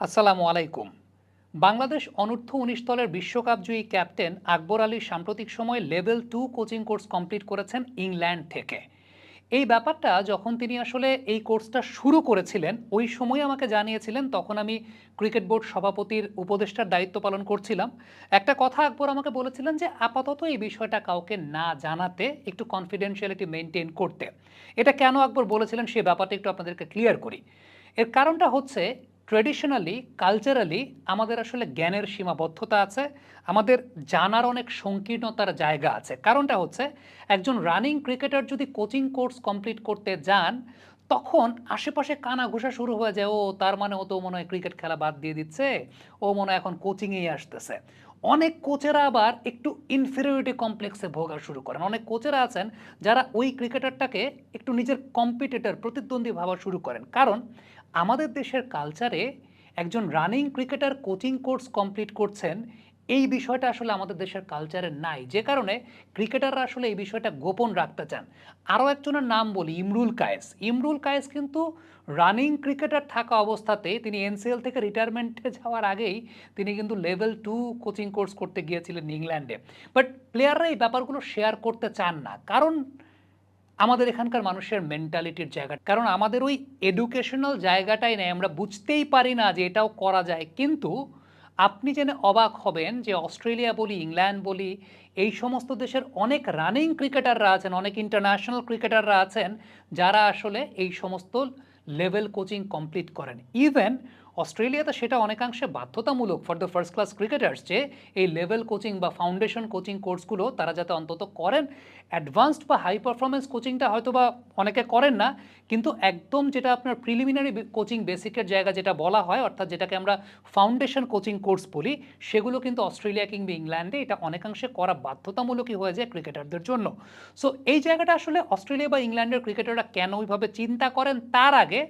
আসসালামু আলাইকুম। বাংলাদেশ অনূর্ধ্ব উনিশ দলের বিশ্বকাপ জয়ী ক্যাপ্টেন আকবর আলী সাম্প্রতিক সময়ে level two coaching course complete করেছেন ইংল্যান্ড থেকে। এই ব্যাপারটা যখন তিনি আসলে এই কোর্সটা শুরু করেছিলেন, ওই সময় আমাকে জানিয়েছিলেন, তখন আমি ক্রিকেট বোর্ড সভাপতির উপদেষ্টার দায়িত্ব পালন করছিলাম। একটা কথা আকবর আমাকে বলেছিলেন যে, আপাতত এই বিষয়টা কাউকে না জানাতে, একটু কনফিডেন্সিয়ালিটি মেনটেন করতে। এটা কেন আকবর বলেছিলেন সে ব্যাপারটা একটু আপনাদেরকে ক্লিয়ার করি। এর কারণটা হচ্ছে ট্রেডিশনালি কালচারালি আমাদের আসলে জ্ঞানের সীমাবদ্ধতা আছে, আমাদের জানার অনেক সংকীর্ণতার জায়গা আছে। কারণটা হচ্ছে, একজন রানিং ক্রিকেটার যদি কোচিং কোর্স কমপ্লিট করতে যান, তখন আশেপাশে কানা ঘোষা শুরু হয়ে যায়, ও তার মানে ও তো মনে হয় ক্রিকেট খেলা বাদ দিয়ে দিচ্ছে, ও মনে হয় এখন কোচিংয়েই আসতেছে। অনেক কোচেরা আবার একটু ইনফেরিয়রিটি কমপ্লেক্সে ভোগা শুরু করেন। অনেক কোচেরা আছেন, যারা ওই ক্রিকেটারটাকে একটু নিজের কম্পিটিটর প্রতিদ্বন্দ্বী ভাবা শুরু করেন। কারণ আমাদের দেশের কালচারে একজন running cricketer coaching course complete করছেন, এই বিষয়টা আসলে আমাদের দেশের কালচারে নাই। যে কারণে ক্রিকেটাররা আসলে এই বিষয়টা গোপন রাখতে চান। আরও একজনের নাম বলি, ইমরুল কায়েস। ইমরুল কায়েস কিন্তু রানিং ক্রিকেটার থাকা অবস্থাতে তিনি এনসিএল থেকে রিটায়ারমেন্টে যাওয়ার আগেই তিনি কিন্তু লেভেল টু কোচিং কোর্স করতে গিয়েছিলেন ইংল্যান্ডে। বাট প্লেয়াররা এই ব্যাপারগুলো শেয়ার করতে চান না। কারণ আমাদের এখানকার মানুষের মেন্টালিটির জায়গা। কারণ আমাদের ওই এডুকেশনাল জায়গাটাই নেই, আমরা বুঝতেই পারি না যে এটাও করা যায়। কিন্তু আপনি জেনে অবাক হবেন যে অস্ট্রেলিয়া বলি, ইংল্যান্ড বলি, এই সমস্ত দেশের অনেক রানিং ক্রিকেটাররা আছেন, অনেক ইন্টারন্যাশনাল ক্রিকেটাররা আছেন, যারা আসলে এই সমস্ত লেভেল কোচিং কমপ্লিট করেন। ইভেন অস্ট্রেলিয়াতে সেটা অনেকাংশে বাধ্যতামূলক for the first class cricketers যে এই লেভেল কোচিং বা ফাউন্ডেশন কোচিং কোর্সগুলো তারা যাতে অন্তত করেন। অ্যাডভান্সড বা হাই পারফরমেন্স কোচিংটা হয়তো বা অনেকে করেন না, কিন্তু একদম যেটা আপনার প্রিলিমিনারি কোচিং বেসিকের জায়গা যেটা বলা হয়, অর্থাৎ যেটাকে আমরা ফাউন্ডেশন কোচিং কোর্স বলি, সেগুলো কিন্তু অস্ট্রেলিয়া কিংবা ইংল্যান্ডে এটা অনেকাংশে করা বাধ্যতামূলকই হয়ে যায় ক্রিকেটারদের জন্য। সো এই জায়গাটা আসলে অস্ট্রেলিয়া বা ইংল্যান্ডের ক্রিকেটাররা কেন ওইভাবে চিন্তা করেন তার আগে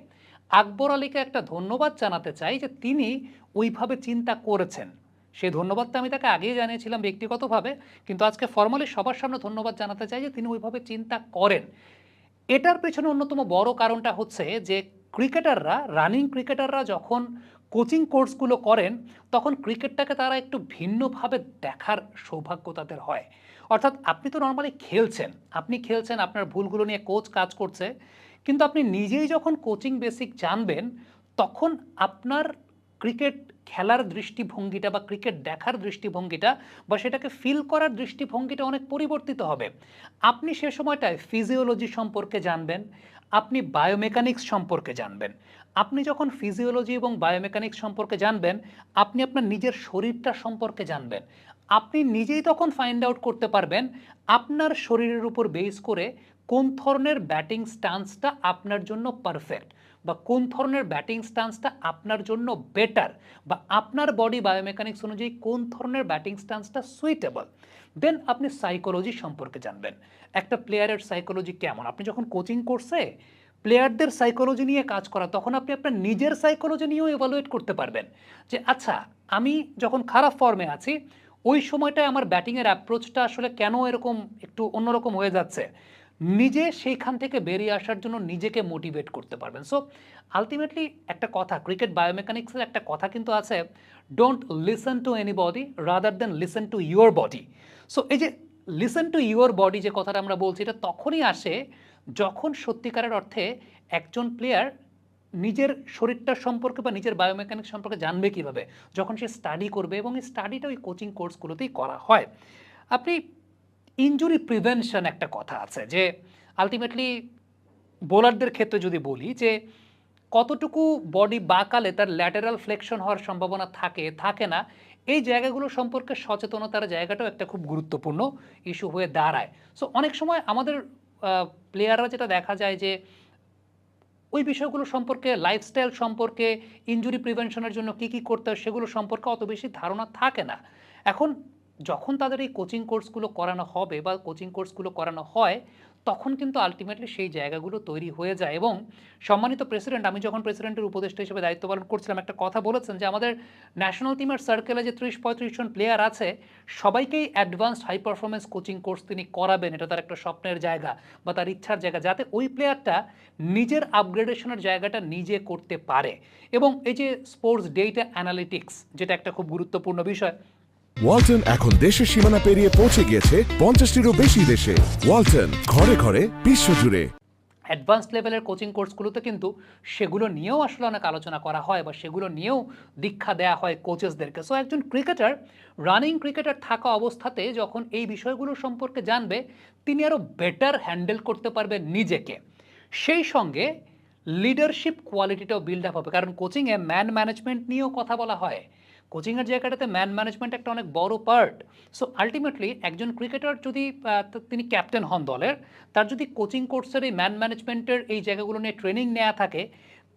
আকবর আলীকে একটা ধন্যবাদ জানাতে চাই যে তিনি ওইভাবে চিন্তা করেছেন। সেই ধন্যবাদটা আমি তাকে আগেই জানিয়েছিলাম ব্যক্তিগতভাবে, কিন্তু আজকে ফর্মালি সবার সামনে ধন্যবাদ জানাতে চাই যে তিনি ওইভাবে চিন্তা করেন। এটার পেছনে অন্যতম বড় কারণটা হচ্ছে যে ক্রিকেটাররা রানিং ক্রিকেটাররা যখন কোচিং কোর্সগুলো করেন, তখন ক্রিকেটটাকে তারা একটু ভিন্নভাবে দেখার সৌভাগ্য তাদের হয়। অর্থাৎ আপনি তো নর্মালি খেলছেন, আপনি খেলছেন, আপনার ভুলগুলো নিয়ে কোচ কাজ করছে কিন্তু আপনি নিজেই যখন কোচিং বেসিক জানবেন, তখন আপনার ক্রিকেট খেলার দৃষ্টিভঙ্গিটা বা ক্রিকেট দেখার দৃষ্টিভঙ্গিটা বা সেটাকে ফিল করার দৃষ্টিভঙ্গিটা অনেক পরিবর্তিত হবে। আপনি সে সময়টায় ফিজিওলজি সম্পর্কে জানবেন, আপনি বায়োমেকানিক্স সম্পর্কে জানবেন। আপনি যখন ফিজিওলজি এবং বায়োমেকানিক্স সম্পর্কে জানবেন, আপনি আপনার নিজের শরীরটা সম্পর্কে জানবেন। আপনি নিজেই তখন ফাইন্ড আউট করতে পারবেন, আপনার শরীরের উপর বেস করে কোন ধরনের ব্যাটিং স্টান্সটা আপনার জন্য পারফেক্ট বা কোন ধরনের ব্যাটিং স্টান্সটা আপনার জন্য বেটার বা আপনার বডি বায়োমেকানিক্স অনুযায়ী কোন ধরনের ব্যাটিং স্টান্সটা সুইটেবল দেন আপনি সাইকোলজি সম্পর্কে জানবেন। একটা প্লেয়ারের সাইকোলজি কেমন? আপনি যখন কোচিং কোর্সে প্লেয়ারদের সাইকোলজি নিয়ে কাজ করা, তখন আপনি আপনার নিজের সাইকোলজি নিয়েও এভালুয়েট করতে পারবেন। যে আচ্ছা আমি যখন খারাপ ফর্মে আছি, ওই সময়টায় আমার ব্যাটিংয়ের অ্যাপ্রোচটা আসলে কেন এরকম একটু অন্যরকম হয়ে যাচ্ছে? নিজে সেইখান থেকে বেরিয়ে আসার জন্য নিজেকে মোটিভেট করতে পারবেন। সো আলটিমেটলি একটা কথা ক্রিকেট বায়োমেকানিক্সের একটা কথা কিন্তু আছে don't listen to anybody rather than listen to your body so এই যে লিসেন টু ইউর বডি যে কথাটা আমরা বলছি, এটা তখনই আসে যখন সত্যিকারের অর্থে একজন প্লেয়ার নিজের শরীরটার সম্পর্কে বা নিজের বায়োমেকানিক্স সম্পর্কে জানবে কীভাবে, যখন সে স্টাডি করবে এবং এই স্টাডিটা ওই কোচিং কোর্সগুলোতেই করা হয়। আপনি ইনজুরি প্রিভেনশন একটা কথা আছে যে আলটিমেটলি বোলারদের ক্ষেত্রে যদি বলি যে, কতটুকু বডি বাঁকালে তার ল্যাটারাল ফ্লেকশন হওয়ার সম্ভাবনা থাকে থাকে না, এই জায়গাগুলো সম্পর্কে সচেতনতার জায়গাটাও একটা খুব গুরুত্বপূর্ণ ইস্যু হয়ে দাঁড়ায়। সো অনেক সময় আমাদের প্লেয়াররা যেটা দেখা যায় যে, ওই বিষয়গুলো সম্পর্কে লাইফস্টাইল সম্পর্কে ইনজুরি প্রিভেনশনের জন্য কী কী করতে হয় সেগুলো সম্পর্কে অত বেশি ধারণা থাকে না। এখন যখন তাদের এই কোচিং কোর্সগুলো করানো হবে বা কোচিং কোর্সগুলো করানো হয়, তখন কিন্তু আলটিমেটলি সেই জায়গাগুলো তৈরি হয়ে যায়। এবং সম্মানিত প্রেসিডেন্ট আমি যখন প্রেসিডেন্টের উপদেষ্টা হিসেবে দায়িত্ব পালন করছিলাম, একটা কথা বলেছেন যে আমাদের ন্যাশনাল টিমের সার্কেলে যে ত্রিশ পঁয়ত্রিশ জন প্লেয়ার আছে, সবাইকেই advanced high performance coaching course তিনি করাবেন। এটা তার একটা স্বপ্নের জায়গা বা তার ইচ্ছার জায়গা, যাতে ওই প্লেয়ারটা নিজের আপগ্রেডেশনের জায়গাটা নিজে করতে পারে। এবং এই যে স্পোর্টস ডেটা অ্যানালিটিক্স যেটা একটা খুব গুরুত্বপূর্ণ বিষয় ওয়ালটন এখন দেশের সীমানা পেরিয়ে পৌঁছে গিয়েছে পঞ্চাশটিরও বেশি দেশে। ওয়ালটন, ঘরে ঘরে, বিশ্বজুড়ে। অ্যাডভান্স লেভেলের কোচিং কোর্সগুলোতে কিন্তু সেগুলো নিয়েও আসলে অনেক আলোচনা করা হয় বা সেগুলো নিয়েও দীক্ষা দেওয়া হয় কোচেসদেরকে সো একজন ক্রিকেটার রানিং ক্রিকেটার থাকা অবস্থাতে যখন এই বিষয়গুলো সম্পর্কে জানবে, তিনি আরও বেটার হ্যান্ডেল করতে পারবে নিজেকে। সেই সঙ্গে লিডারশিপ কোয়ালিটিটাও বিল্ড আপ হবে। কারণ কোচিংয়ে ম্যান ম্যানেজমেন্ট নিয়েও কথা বলা হয়। কোচিংয়ের জায়গাটাতে ম্যান ম্যানেজমেন্ট একটা অনেক বড় পার্ট সো আলটিমেটলি একজন ক্রিকেটার যদি তিনি ক্যাপ্টেন হন দলের, তার যদি কোচিং কোর্সের এই ম্যান ম্যানেজমেন্টের এই জায়গাগুলো নিয়ে ট্রেনিং নেওয়া থাকে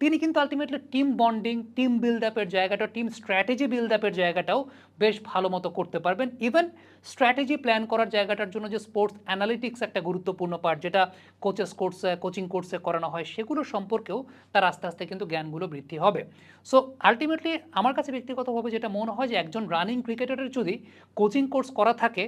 তিনি কিন্তু ultimately team bonding team build আপের জায়গাটা টিম স্ট্র্যাটেজি বিল্ড আপের জায়গাটাও বেশ ভালো মতো করতে পারবেন। ইভেন স্ট্র্যাটেজি প্ল্যান করার জায়গাটার জন্য যে স্পোর্টস অ্যানালিটিক্স একটা গুরুত্বপূর্ণ পার্ট যেটা কোচেস কোর্সে কোচিং কোর্সে করানো হয়, সেগুলো সম্পর্কেও তার আস্তে আস্তে কিন্তু জ্ঞানগুলো বৃদ্ধি হবে। সো আলটিমেটলি আমার কাছে ব্যক্তিগতভাবে যেটা মনে হয় যে একজন রানিং ক্রিকেটারের যদি কোচিং কোর্স করা থাকে,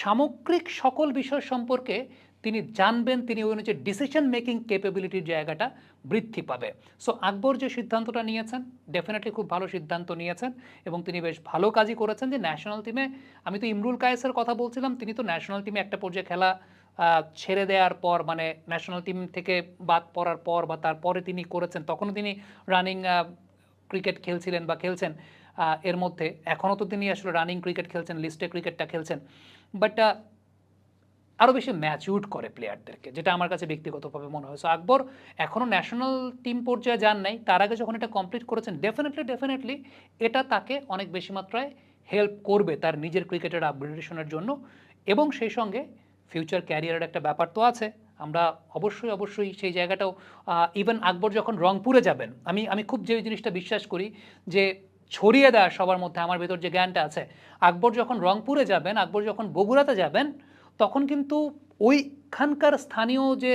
সামগ্রিক সকল বিষয় সম্পর্কে তিনি জানবেন তিনি ওই অনুযায়ী ডিসিশন মেকিং ক্যাপেবিলিটির জায়গাটা বৃদ্ধি পাবে। সো আকবর যে সিদ্ধান্তটা নিয়েছেন ডেফিনেটলি খুব ভালো সিদ্ধান্ত নিয়েছেন এবং তিনি বেশ ভালো কাজই করেছেন যে ন্যাশনাল টিমে আমি তো ইমরুল কায়েসের কথা বলছিলাম, তিনি তো ন্যাশনাল টিমে একটা পর্যায়ে খেলা ছেড়ে দেওয়ার পর মানে ন্যাশনাল টিম থেকে বাদ পড়ার পর বা তারপরে তিনি করেছেন, তখনও তিনি রানিং ক্রিকেট খেলছিলেন বা খেলছেন এর মধ্যে। এখনও তো তিনি আসলে রানিং ক্রিকেট খেলছেন লিস্টে ক্রিকেটটা খেলছেন। বাট আরও বেশি ম্যাচিউড করে প্লেয়ারদেরকে যেটা আমার কাছে ব্যক্তিগতভাবে মনে হয়। সো আকবর এখনও ন্যাশনাল টিম পর্যায়ে যান নাই। তার আগে যখন এটা কমপ্লিট করেছেন ডেফিনেটলি ডেফিনেটলি এটা তাকে অনেক বেশি মাত্রায় হেল্প করবে তার নিজের ক্রিকেটের আপগ্রেডেশনের জন্য। এবং সেই সঙ্গে ফিউচার ক্যারিয়ারের একটা ব্যাপার তো আছে। আমরা অবশ্যই অবশ্যই সেই জায়গাটাও ইভেন আকবর যখন রংপুরে যাবেন, আমি আমি খুব যে জিনিসটা বিশ্বাস করি যে ছড়িয়ে দেওয়া সবার মধ্যে আমার ভেতর যে জ্ঞানটা আছে, আকবর যখন রংপুরে যাবেন, আকবর যখন বগুড়াতে যাবেন তখন কিন্তু ওইখানকার স্থানীয় যে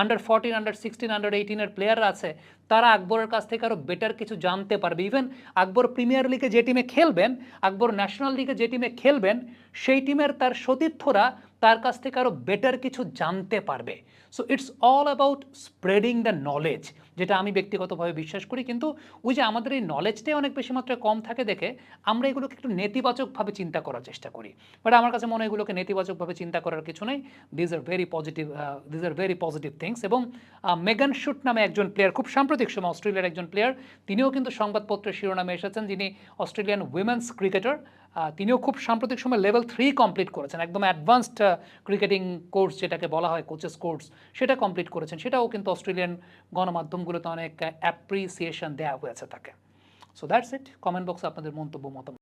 under fourteen under sixteen under এইটিনের প্লেয়াররা আছে, তারা আকবরের কাছ থেকে আরও বেটার কিছু জানতে পারবে। ইভেন আকবর প্রিমিয়ার লিগে যে টিমে খেলবেন, আকবর ন্যাশনাল লিগে যে টিমে খেলবেন, সেই টিমের তার সতীর্থরা তার কাছ থেকে আরও বেটার কিছু জানতে পারবে। So it's all about spreading the knowledge যেটা আমি ব্যক্তিগতভাবে বিশ্বাস করি। কিন্তু ওই যে আমাদের এই নলেজটাই অনেক বেশি মাত্রায় কম থাকে দেখে আমরা এগুলোকে একটু নেতিবাচকভাবে চিন্তা করার চেষ্টা করি। বাট আমার কাছে মনে হয় এগুলোকে নেতিবাচকভাবে চিন্তা করার কিছু নেই। These are very positive these are very positive things এবং মেগান শুট নামে একজন প্লেয়ার খুব সাম্প্রতিক সময় অস্ট্রেলিয়ার একজন প্লেয়ার তিনিও কিন্তু সংবাদপত্রের শিরোনামে এসেছেন যিনি অস্ট্রেলিয়ান উইমেন্স ক্রিকেটার তিনিও খুব সাম্প্রতিক সময় লেভেল থ্রি কমপ্লিট করেছেন। একদম অ্যাডভান্সড ক্রিকেটিং কোর্স যেটাকে বলা হয় কোচেস কোর্স সেটা কমপ্লিট করেছেন। সেটাও কিন্তু অস্ট্রেলিয়ান গণমাধ্যমগুলোতে অনেক অ্যাপ্রিসিয়েশন দেওয়া হয়েছে তাকে। সো দ্যাটস ইট কমেন্ট বক্সে আপনাদের মন্তব্য, মতামত।